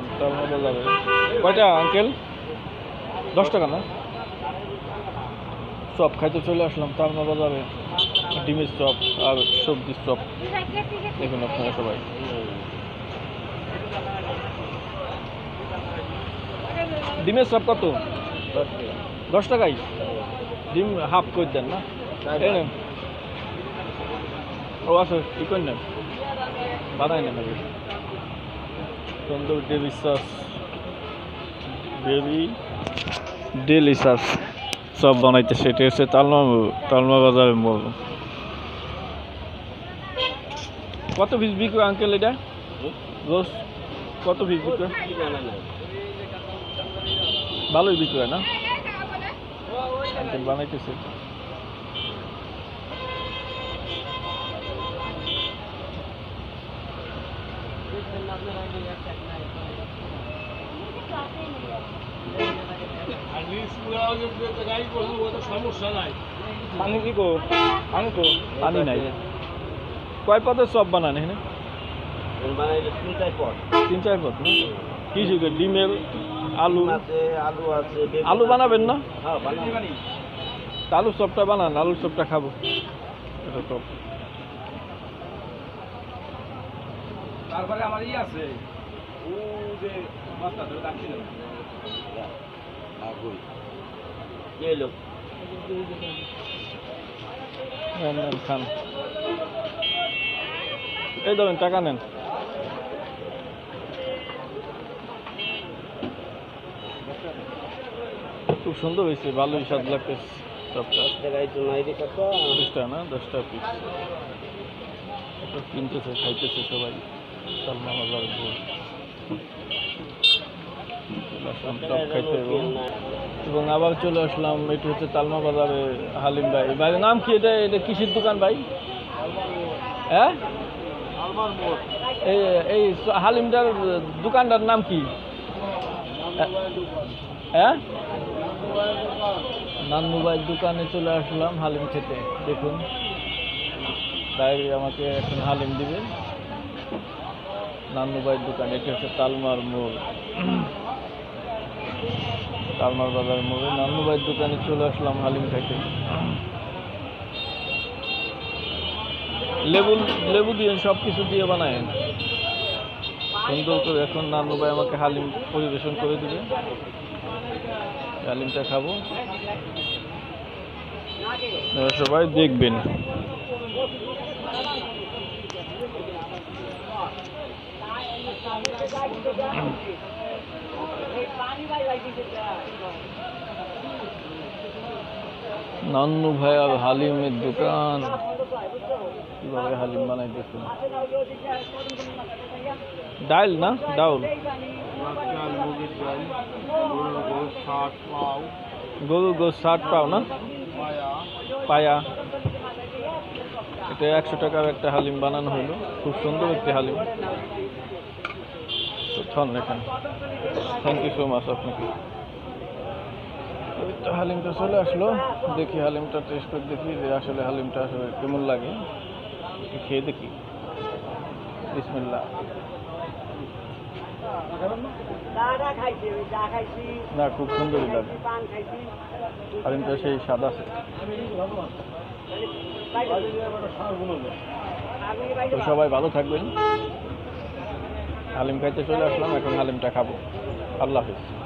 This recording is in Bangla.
আসলাম তালমা বাজারে কয়টা আঙ্কেল দশ টাকা না চপ খাইতে চলে আসলাম তালমা বাজারে ডিমের চপ আর সবজির চপ। দেখুন আপনারা সবাই। ডিমের চপ কত? দশ টাকাই। ডিম হাফ করে দেন না? ও আছে ই করে নেন বানাই নেন আগে সুন্দর ডেলি বেবি ডেলি সস সব বানাইতে সেটা হচ্ছে তালমা তালমা বাজারের মোড় কত পিস বিক্রি আঙ্কেল এটা? রোজ কত পিস বিক্রি ভালোই বিক্রি হয় না? আঙ্কেল বানাইতেছে। পানি কি কো পানি কো পানি নাই। কয় পদের সব বানান এখানে? তিন চার পদ। কি ডিমের আলু? আলু আছে আলু বানাবেন না? হ্যাঁ আলুর চপটা বানান আলুর চপটা খাব। এটা চপ তারপরে আমার ই আছে। ও যে মাছটা ধরে রাখছিল এলো নেন, নেন, খান। এই ধরেন টাকা নেন। খুব সুন্দর হয়েছে ভালোই স্বাদ লাগতেছে। নাই দশটা না দশটা পিস কিনতেছে খাইতেছে সবাই। সালমা বাজার ভোর চলে এবং আবার চলে আসলাম, এটা হচ্ছে তালমা বাজারে হালিম ভাই। ভাইয়ের নাম কি? এটা এটা কিসের দোকান ভাই? হ্যাঁ? এই হালিমটার দোকানটার নাম কি? হ্যাঁ? নান্নু দোকানে চলে আসলাম হালিম খেতে। দেখুন তাই আমাকে এখন হালিম দিবেন নান্নু ভাইয়ের দোকান, এটা হচ্ছে তালমার মোড়। তালমার বাজার মোড়ে নান্নু ভাইয়ের দোকানে চলে আসলাম হালিম খাইতে। লেবু লেবু দিয়ে সব কিছু দিয়ে বানায় সুন্দর করে এখন নান্নু ভাই আমাকে হালিম পরিবেশন করে দিবে। হালিমটা খাব। সবাই দেখবেন। নান্নু ভাই আর হালিমের দোকান। কীভাবে হালিম বানাই দেখুন ডাইল না? ডাউল? গরুর গোস ষাট পাও না? পায়া। এটা একশো টাকার একটা হালিম বানানো হলো খুব সুন্দর একটি হালিম। তো এখানে। থ্যাংক ইউ সো মাচ আপনাকে। তো হালিমটা চলে আসলো। দেখি হালিমটা টেস্ট করে দেখি যে আসলে হালিমটা আসলে কেমন লাগে। খেয়ে দেখি। বিসমিল্লাহ। না, খুব সুন্দরই লাগে। হালিমটা সেই আছে। তো সবাই ভালো থাকবেন। হালিম খাইতে চলে আসলাম এখন হালিমটা খাব। আল্লাহ হাফিজ।